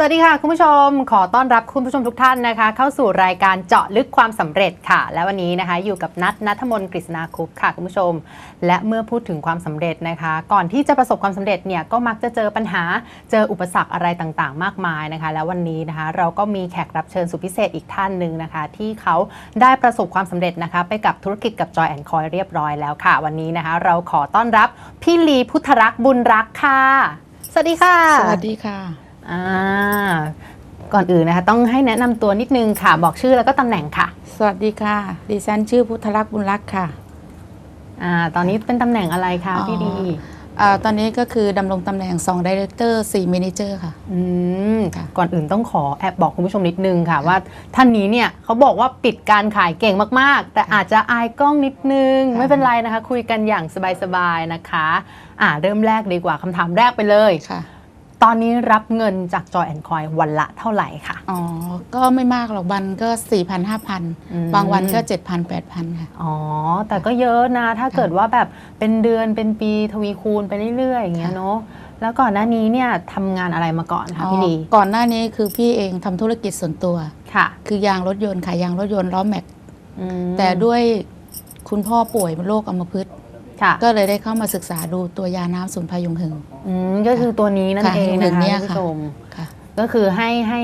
สวัสดีค่ะ คุณผู้ชมขอต้อนรับคุณผู้ชมทุกท่านนะคะ เข้าสู่รายการเจาะลึกความสำเร็จค่ะ และวันนี้นะคะ อยู่กับนัทนัทมนกฤษณาคุปต์ค่ะคุณผู้ชม และเมื่อพูดถึงความสำเร็จนะคะ ก่อนที่จะประสบความสำเร็จเนี่ยก็มักจะเจอปัญหาเจออุปสรรคอะไรต่างๆ มากมายนะคะ แล้ววันนี้นะคะ เราก็มีแขกรับเชิญสุดพิเศษอีกท่านหนึ่งนะคะ ที่เขาได้ประสบความสำเร็จนะคะ ไปกับธุรกิจกับจอยแอนคอยเรียบร้อยแล้วค่ะ วันนี้นะคะ เราขอต้อนรับพี่ลีพุทธรักษ์บุญรักษ์ค่ะ สวัสดีค่ะ สวัสดีค่ะ อ่าก่อนอื่นนะคะ ต้องให้แนะนำตัวนิดนึงค่ะ บอกชื่อแล้วก็ตำแหน่งค่ะสวัสดีค่ะ ดิฉันชื่อพุทธลักษณ์บุญรักษ์ค่ะอ่าตอนนี้เป็นตำแหน่งอะไรคะอ๋อพี่ดีอาตอนนี้ก็คือดำรงตำแหน่ง2 Director 4 Manager ค่ะ อืมค่ะ ก่อนอื่นต้องขอแอบบอกคุณผู้ชมนิดนึงค่ะ ว่าท่านนี้เนี่ยเขาบอกว่าปิดการขายเก่งมากๆ แต่อาจจะอายกล้องนิดนึงค่ะไม่เป็นไรนะคะ คุยกันอย่างสบายๆนะคะ อ่าเริ่มแรกดีกว่าคำถามแรกไปเลย ค่ะ ตอนนี้รับเงินจากจอยแอนคอยวันละเท่าไหร่ค่ะ อ๋อ ก็ไม่มากหรอกวันก็4 0 0 0อืม5,000บางวันก็7,000 8,000ค่ะ อ๋อ แต่ก็เยอะนะ ถ้าค่ะเกิดว่าแบบเป็นเดือนเป็นปีทวีคูณไปเรื่อยๆ อย่างเงี้ยค่ะ เนาะแล้วก่อนหน้านี้เนี่ยทำงานอะไรมาก่อนคะพี่ลีอ๋อก่อนหน้านี้คือพี่เองทำธุรกิจส่วนตัว ค่ะคือยางรถยนต์ขายยางรถยนต์ล้อแม็ก อืมแต่ด้วยคุณพ่อป่วยเป็นโรคอัมพฤกษ์ค่ะ ก็เลยได้เข้ามาศึกษาดูตัวยาน้ำสูนพยุงหึงอืมก็คือตัวนี้นั่นค่ะเองหนึ่นะงคะเนี่ยคุณค่ะผู้ชมค่ะก็คือให้ให้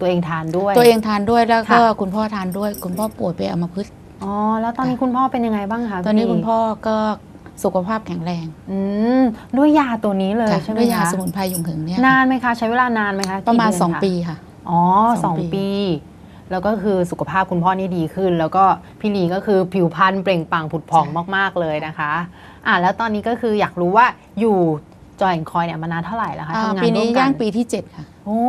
ตัวเองทานด้วย ตัวเองทานด้วยแล้วก็ค่ะคุณพ่อทานด้วย คุณพ่อป่วยเป็นอัมพฤกษ์อ๋อแล้วตอนนี้คุณพ่อเป็นยังไงบ้างคะตอนนี้พี่ลีคุณพ่อก็สุขภาพแข็งแรงอืมด้วยยาตัวนี้เลยค่ะใช่ไหมด้วยยาคะสมุนไพรยุงหึงเนี่ยนานไหมคะใช้เวลานานไหมคะประมาณกี่เดือนค2ปีค่ะอ๋อสสอองงปีปี แล้วก็คือสุขภาพคุณพ่อนี่ดีขึ้น แล้วก็พี่ลีก็คือผิวพรรณเปล่งปลั่งผุดผ่องมากๆเลยนะคะอ่าแล้วตอนนี้ก็คืออยากรู้ว่าอยู่จอยแอนคอยเนี่ยมานานเท่าไหร่แล้วคะอ่าทำงานปีร่นี้วมกัย่างปีที่ 7 ค่ะ โอ้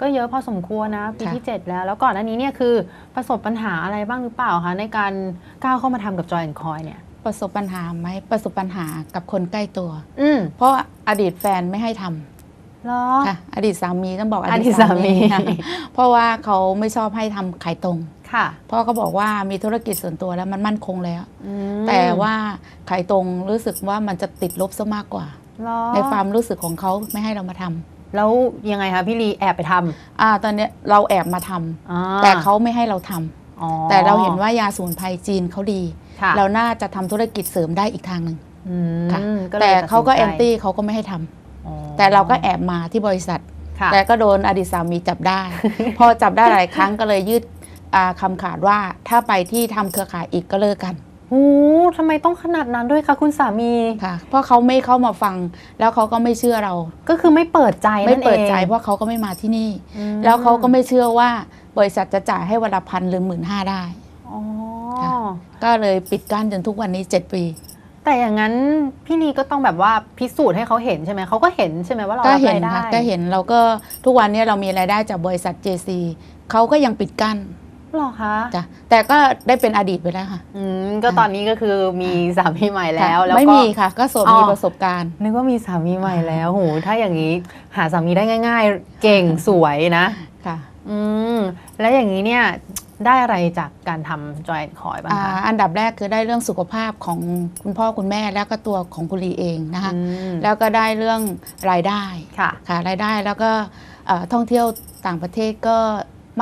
ก็เยอะพอสมควรนะ ปีค่ะที่ 7 แล้ว แล้วก่อนหน้านี้เนี่ยคือประสบปัญหาอะไรบ้างหรือเปล่าคะในการก้าวเข้ามาทำกับจอยแอนคอยเนี่ยประสบปัญหาไหมประสบปัญหากับคนใกล้ตัว อืมเพราะอดีตแฟนไม่ให้ทำเหรอ ค่ะอดีตสามีต้องบอกออดีดีตตสาสามีมีค่ะเพราะว่าเขาไม่ชอบให้ทำขายตรงค่ะเพราะเขาบอกว่ามีธุรกิจส่วนตัวแล้วมันมั่นคงแล้วอืมแต่ว่าขายตรงรู้สึกว่ามันจะติดลบซะมากกว่าเหรอในความรู้สึกของเขาไม่ให้เรามาทำแล้วยังไงคะพี่ลีแอบไปทอ่าตอนเนี้ยเราแอบมาทำำอ่าแต่เขาไม่ให้เราทำอ๋อแต่เราเห็นว่ายาสมุนไพรจีนเขาดีค่ะเราน่าจะทำธุรกิจเสริมได้อีกทางหนึ่งอืมค่ะลยแต่เขาก็ดแอสินใจตี้เขาก็ไม่ให้ทำอ๋อ แต่เราก็แอบมาที่บริษัทค่ะแต่ก็โดนอดีตสามีจับได้ พอจับได้หลายครั้งก็เลยยืดอ่าคำขาดว่าถ้าไปที่ทำเครือข่ายอีกก็เลิกกันโอ้ทำไมต้องขนาดนั้นด้วยคะคุณสามีค่ะ เพราะเขาไม่เข้ามาฟัง แล้วเขาก็ไม่เชื่อเรา ก็คือไม่เปิดใจไม่นั่นเองเปิดใจเพราะเขาก็ไม่มาที่นี่อืมแล้วเขาก็ไม่เชื่อว่าบริษัทจะจ่ายให้วันละพันหรือหมื่นห้าได้อ๋อค่ะก็เลยปิดกั้นจนทุกวันนี้7ปี แต่อย่างนั้นพี่ลีก็ต้องแบบว่าพิสูจน์ให้เขาเห็นใช่ไหมเขาก็เห็นใช่ไหมว่าเราก็รับเห็นรายได้ค่ะก็เห็นเราก็ทุกวันนี้เรามีรายได้จากบริษัท JC เขาก็ยังปิดกั้นหรอคะจ้ะแต่ก็ได้เป็นอดีตไปแล้วค่ะ อืมก็ตอนนี้ก็คือมีสามีใหม่แล้วค่ะแล้วไม่ก็มีค่ะ ก็โสดอ๋อมีประสบการณ์นึกว่ามีสามีใหม่แล้วโหถ้าอย่างนี้หาสามีได้ง่าย ๆ เก่งสวยนะค่ะ อืมแล้วอย่างนี้เนี่ย ได้อะไรจากการทำจอยคอยบ้างอ่าคะอันดับแรกคือได้เรื่องสุขภาพของคุณพ่อคุณแม่แล้วก็ตัวของคุณลีเองนะคะอืมแล้วก็ได้เรื่องรายได้ค่ะค่ะรายได้แล้วก็เอ่อท่องเที่ยวต่างประเทศก็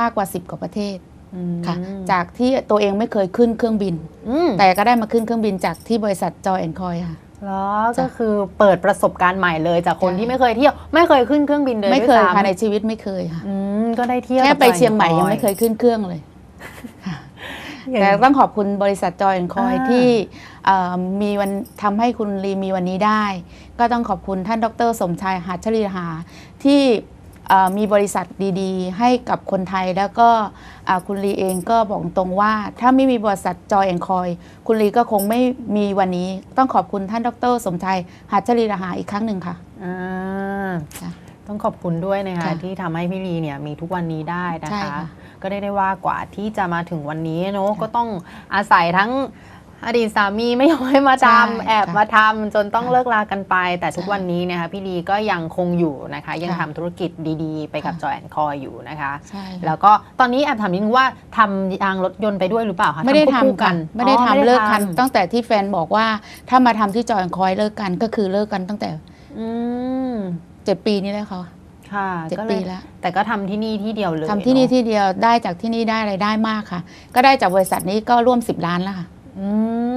มากกว่า 10 กว่าประเทศอืมค่ะ จากที่ตัวเองไม่เคยขึ้นเครื่องบินอืมแต่ก็ได้มาขึ้นเครื่องบินจากที่บริษัทจอยแอนคอยค่ะแล้วจ้ะก็คือเปิดประสบการณ์ใหม่เลยจากคนใช่ที่ไม่เคยเที่ยว ไม่เคยขึ้นเครื่องบินเลยไม่เคยด้วยซ้ำค่ะในชีวิตไม่เคยค่ะอืมก็ได้เที่ยวแค่กับไปจอเชียงใหม่แอนยังไม่เคยขึ้นเครื่องเลยค่ะอย่าง แต่ต้องขอบคุณบริษัทจอยแอนคอยอ่าที่เอ่อมีวันทำให้คุณลีมีวันนี้ได้ ก็ต้องขอบคุณท่านดร สมชายหัชรีหาที่เอ่อมีบริษัทดีๆ ให้กับคนไทยแล้วก็อ่าคุณลีเองก็บอกตรงว่า ถ้าไม่มีบริษัทจอยแอนคอยคุณลีก็คงไม่มีวันนี้ ต้องขอบคุณท่านดร สมชายหัชรีหาอีกครั้งหนึ่งค่ะอ่าจ้ะ ต้องขอบคุณด้วยนะคะค่ะที่ทำให้พี่ลีเนี่ยมีทุกวันนี้ได้นะใช่คะค่ะก็ได้ได้ว่ากว่าที่จะมาถึงวันนี้เนอะก็ต้องอาศัยทั้งอดีตสามีไม่ยอมให้มาทำแอบมาทำจนต้องเลิกลากันไป แต่ทุกวันนี้นะคะพี่ลีก็ยังคงอยู่นะคะ ยังทำธุรกิจดีๆ ไปกับจอยแอนคอยอยู่นะคะใช่ค่ะแล้วก็ตอนนี้แอบถามนิดนึงว่าทำยางรถยนต์ไปด้วยหรือเปล่าคะไม่ได้ควบคู่ทำกัน ไม่ได้อ๋อทำเลิกกันทำตั้งแต่ที่แฟนบอกว่าถ้ามาทำที่จอยแอนคอยเลิกกันก็คือเลิกกันตั้งแต่อืม เจ็ดปีนี้แล้วค่ะคค่ะเจ็ดก็เลปียแล้วแต่ก็ทำที่นี่ที่เดียวเลยทำที่นี่เอะที่เดียวได้จากที่นี่ได้รายได้มากค่ะ ก็ได้จากบริษัทนี้ก็ร่วม 10 ล้านแล้วค่ะอื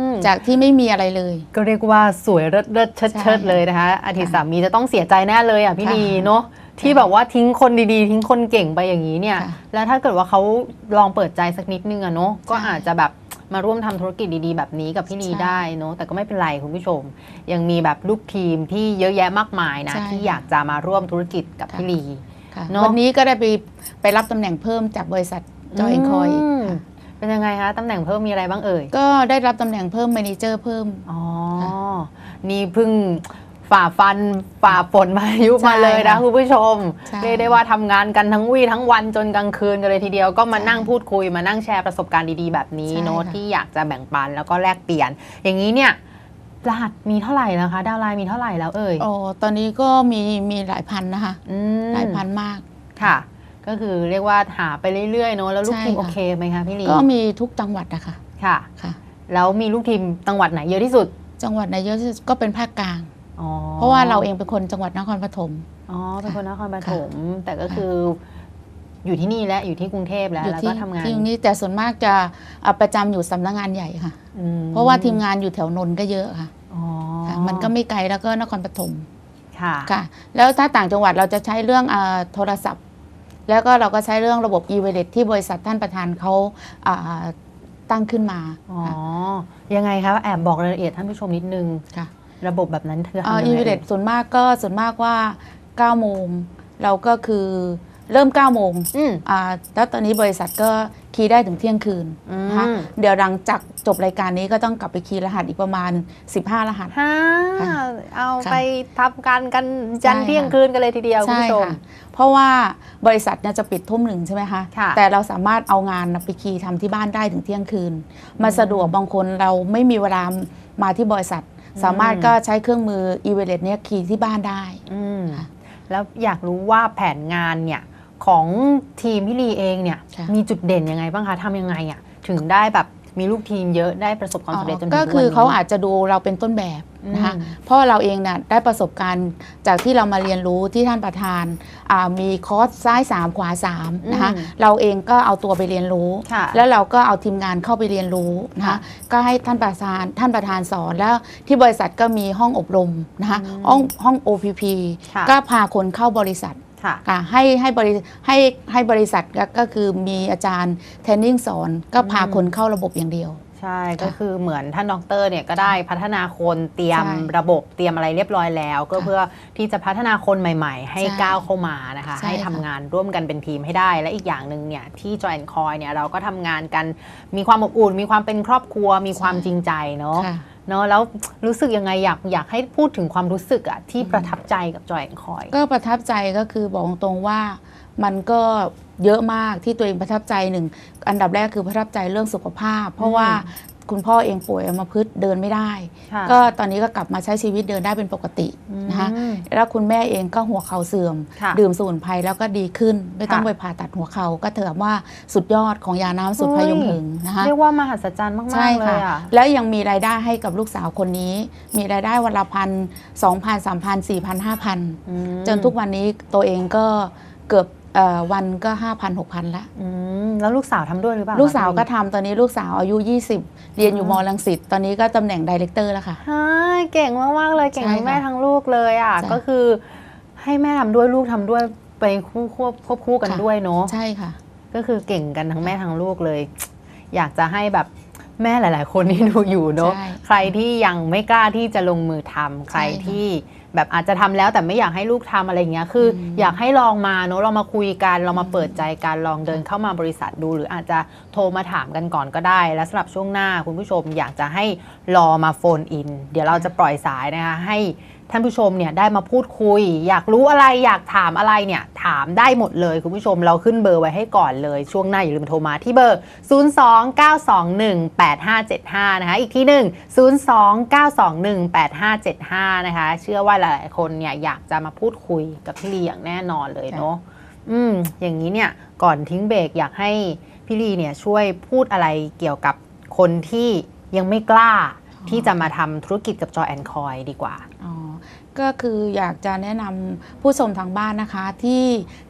มจากที่ไม่มีอะไรเลย ก็เรียกว่าสวยเลิศเลิศเชิดใช่เชิดเลยนะคะอาทิตย์ค่ะสามีจะต้องเสียใจแน่เลยอะพี่ค่ะลีเนาะที่แบบว่าทิ้งคนดีๆ ทิ้งคนเก่งไปอย่างนี้เนี่ยค่ะแล้วถ้าเกิดว่าเขาลองเปิดใจสักนิดนึงอะเนาะก็ใช่อาจจะแบบ มาร่วมทำธุรกิจดีๆ แบบนี้กับพี่ลีใช่ได้เนาะแต่ก็ไม่เป็นไรคุณผู้ชม ยังมีแบบลูกทีมที่เยอะแยะมากมายนะใช่ที่อยากจะมาร่วมธุรกิจกับค่ะพี่ลีค่ะเนอะวันนี้ก็ได้ไปไปรับตำแหน่งเพิ่มจากบริษัทจอยเอ็นคอยมเป็นยังไงคะตำแหน่งเพิ่มมีอะไรบ้างเอ่ย ก็ได้รับตำแหน่งเพิ่ม m ม n นเจอร์เพิ่ม อ๋อค่ะนี่เพิ่ง ฝ่าฟันฝ่าฝนพายุใช่มาเลยนะค่ะคุณผู้ชมใช่เรียกได้ว่าทำงานกันทั้งวี่ทั้งวันจนกลางคืนกันเลยทีเดียวก็มาใช่นั่งพูดคุยมานั่งแชร์ประสบการณ์ดีๆ แบบนี้ใช่เนาะค่ะที่อยากจะแบ่งปันแล้วก็แลกเปลี่ยน อย่างนี้เนี่ยรหัสมีเท่าไหร่นะคะ ดาวน์ไลน์มีเท่าไหร่แล้วเอ่ยโอ้ตอนนี้ก็มีมีหลายพันนะคะอืมหลายพันมากค่ะ ก็คือเรียกว่าหาไปเรื่อยๆเนาะแล้วลูกใช่ทีมค่ะโอเคไหมคะพี่ลีก็มีทุกจังหวัดนะคะค่ะค่ะ แล้วมีลูกทีมจังหวัดไหนเยอะที่สุด จังหวัดไหนเยอะที่สุดก็เป็นภาคกลางอ๋อ เพราะว่าเราเองเป็นคนจังหวัดนครปฐมอ๋อเป็นคนนครปฐมค่ะแต่ก็คืออยู่ที่นี่และอยู่ที่กรุงเทพแล้วอยู่แล้วที่ก็ทำงานที่ตรงนี้แต่ส่วนมากจะอะประจำอยู่สำนักงานใหญ่ค่ะอืมเพราะว่าทีมงานอยู่แถวนนท์ก็เยอะค่ะอ๋อค่ะมันก็ไม่ไกลแล้วก็นครปฐมค่ะค่ะ แล้วถ้าต่างจังหวัดเราจะใช้เรื่องอาโทรศัพท์ แล้วก็เราก็ใช้เรื่องระบบ e v a l e t ที่บริษัทท่านประธานเขาอ่าตั้งขึ้นมาอ๋อค่ะยังไงคะแอบบอกรายละเอียดท่านผู้ชมนิดนึงค่ะ ระบบแบบนั้นคือทำอ่ายัง e ไง v a l e t ส่วนมากก็ส่วนมากว่า 9 โมง เราก็คือเริ่ม 9 โมงอืมอ่าแล้วตอนนี้บริษัทก็คีย์ได้ถึงเที่ยงคืนอืมนะคะเดี๋ยวหลังจากจบรายการนี้ก็ต้องกลับไปคีย์รหัสอีกประมาณ 15 รหัสฮ่าค่ะเอาค่ะไปทำการกันจันทร์ใช่เที่ยงค่ะคืนกันเลยทีเดียวคุณใช่ผู้ชมค่ะเพราะว่าบริษัทเนี่ยจะปิดทุ่มหนึ่งใช่ไหมคะค่ะแต่เราสามารถเอางานน่ะไปคีย์ทำที่บ้านได้ถึงเที่ยงคืนมาสะดวกบางคนเราไม่มีเวลามาที่บริษัท สามารถก็ใช้เครื่องมือ e v a l e t เนี่ยคีย์ที่บ้านได้อืมค่ะแล้วอยากรู้ว่าแผนงานเนี่ยของทีมพี่ลีเองเนี่ยค่ะมีจุดเด่นยังไงบ้างคะทำยังไงอะถึงได้แบบมีลูกทีมเยอะได้ประสบความสำเร็จจนถึงก็ทุกคือวันนี้เขาอาจจะดูเราเป็นต้นแบบ นะคะอืมเพราะเราเองน่ะได้ประสบการณ์จากที่เรามาเรียนรู้ที่ท่านประธานอ่ามีคอร์สซ้าย 3 ขวา3นะคะอืมเราเองก็เอาตัวไปเรียนรู้ค่ะแล้วเราก็เอาทีมงานเข้าไปเรียนรู้นะค่ะคะก็ให้ท่านประธานท่านประธานสอนแล้วที่บริษัทก็มีห้องอบรมนะคะอืมห้องห้อง OPP ค่ะก็พาคนเข้าบริษัทค่ะค่ะให้ให้บริให้ให้บริษัทก็ก็คือมีอาจารย์เทรนนิ่งสอนก็พาอืมคนเข้าระบบอย่างเดียว ใช่ก็คือเหมือนท่านดอกเตอรเนี่ยก็ได้พัฒนาคนเตรียมใช่ระบบเตรียมอะไรเรียบร้อยแล้ว ก็ค่ะเพื่อที่จะพัฒนาคนใหม่ๆ ให้ใช่ก้าวเข้ามานะคะใช่ให้ค่ะทำงานร่วมกันเป็นทีมให้ได้ และอีกอย่างหนึ่งเนี่ยที่จอยแอนคอยเนี่ยเราก็ทำงานกันมีความอบอุ่น มีความเป็นครอบครัว มีความจริงใจเนาะค่ะ เนาะแล้วรู้สึกยังไงอยากอยากให้พูดถึงความรู้สึกอะที่อืมประทับใจกับจอยแอนคอย ก็ประทับใจก็คือบอกตรงๆว่ามันก็เยอะมากที่ตัวเองประทับใจหนึ่งอันดับแรกคือประทับใจเรื่องสุขภาพ เพราะว่า คุณพ่อเองป่วยอัมพฤกษ์เดินไม่ได้ ค่ะก็ตอนนี้ก็กลับมาใช้ชีวิตเดินได้เป็นปกตินะคะอืม แล้วคุณแม่เองก็หัวเข่าเสื่อม ค่ะดื่มสมุนไพรแล้วก็ดีขึ้น ไม่ต้องค่ะ ไปผ่าตัดหัวเข่าก็ถือว่าสุดยอดของยาน้ำสุดพยุงหึงนะคะ เรียกว่ามหัศจรรย์มากใช่ๆเลค่ะยอะแล้วยังมีรายได้ให้กับลูกสาวคนนี้ มีรายได้วันละพันสองพันสามพันสี่พันห้าพันอืมจนทุกวันนี้ตัวเองก็เกือบเอ่อ วันก็ห้าพันหกพันละอืมแล้วลูกสาวทำด้วยหรือเปล่า ลูกสาวก็คะทำตอนนี้ลูกสาวอายุ 20 เรียนอยู่มรังสิต ตอนนี้ก็ตำแหน่งดีเลกเตอร์แล้วค่ะใช่เก่งมากๆเลย เก่งใช่ทั้งแม่ค่ะทั้งลูกเลยอะจ้ะก็คือให้แม่ทำด้วยลูกทำด้วยไปคู่ควบควบคู่กันค่ะด้วยเนาะ ใช่ค่ะ ก็คือเก่งกันทั้งแม่ทั้งลูกเลย อยากจะให้แบบ แม่หลาย ๆ คนที่ดูอยู่เนาะใช่ใครที่ยังไม่กล้าที่จะลงมือทำใครใช่ค่ะที่แบบอาจจะทำแล้วแต่ไม่อยากให้ลูกทำอะไรอย่างเงี้ยคืออม อยากให้ลองมาเนาะเรามาคุยกันเรามาเปิดใจกันลองเดินเข้ามาบริษัทดู หรืออาจจะโทรมาถามกันก่อนก็ได้ และสำหรับช่วงหน้าคุณผู้ชมอยากจะให้รอมาโฟนอิน เดี๋ยวเราจะปล่อยสายนะคะให้ ท่านผู้ชมเนี่ยได้มาพูดคุย อยากรู้อะไรอยากถามอะไรเนี่ยถามได้หมดเลยคุณผู้ชมเราขึ้นเบอร์ไว้ให้ก่อนเลย ช่วงหน้าอย่าลืมโทรมาที่เบอร์ 029218575 นะคะอีกที่หนึ่ง029218575 นะคะ เชื่อว่าหลายๆคนเนี่ยอยากจะมาพูดคุยกับพี่ลีอย่างแน่นอนเลยเนาะอืมอย่างนี้เนี่ยก่อนทิ้งเบรกอยากให้พี่ลีเนี่ยช่วยพูดอะไรเกี่ยวกับคนที่ยังไม่กล้าที่จะมาทำธุรกิจกับจอแอนคอยดีกว่า อ๋อ ก็คืออยากจะแนะนำผู้ชมทางบ้านนะคะ ที่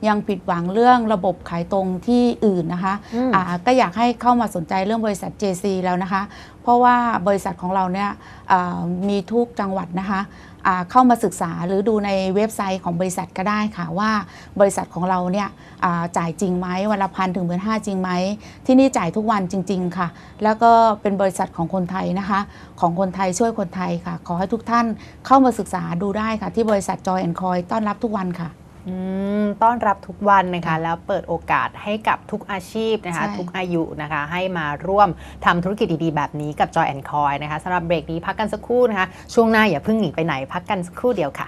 ยังผิดหวังเรื่องระบบขายตรงที่อื่นนะคะอืมอ่าก็อยากให้เข้ามาสนใจเรื่องบริษัท JC แล้วนะคะ เพราะว่าบริษัทของเราเนี่ยอ่ามีทุกจังหวัดนะคะอ่า เข้ามาศึกษาหรือดูในเว็บไซต์ของบริษัทก็ได้ค่ะว่าบริษัทของเราเนี่ยจ่ายจริงไหมวันละพันถึงหมื่นห้าจริงไหมที่นี่จ่ายทุกวันจริง ๆ ค่ะ แล้วก็เป็นบริษัทของคนไทยนะคะ ของคนไทยช่วยคนไทยค่ะ ขอให้ทุกท่านเข้ามาศึกษาดูได้ค่ะ ที่บริษัทจอยแอนคอยต้อนรับทุกวันค่ะ ต้อนรับทุกวันนะคะแล้วเปิดโอกาสให้กับทุกอาชีพนะคะใช่ทุกอายุนะคะ ให้มาร่วมทำธุรกิจดีๆ แบบนี้กับ Joy and Coy นะคะสำหรับเบรกนี้พักกันสักครู่นะคะ ช่วงหน้าอย่าเพิ่งหนีไปไหนพักกันสักครู่เดียวค่ะ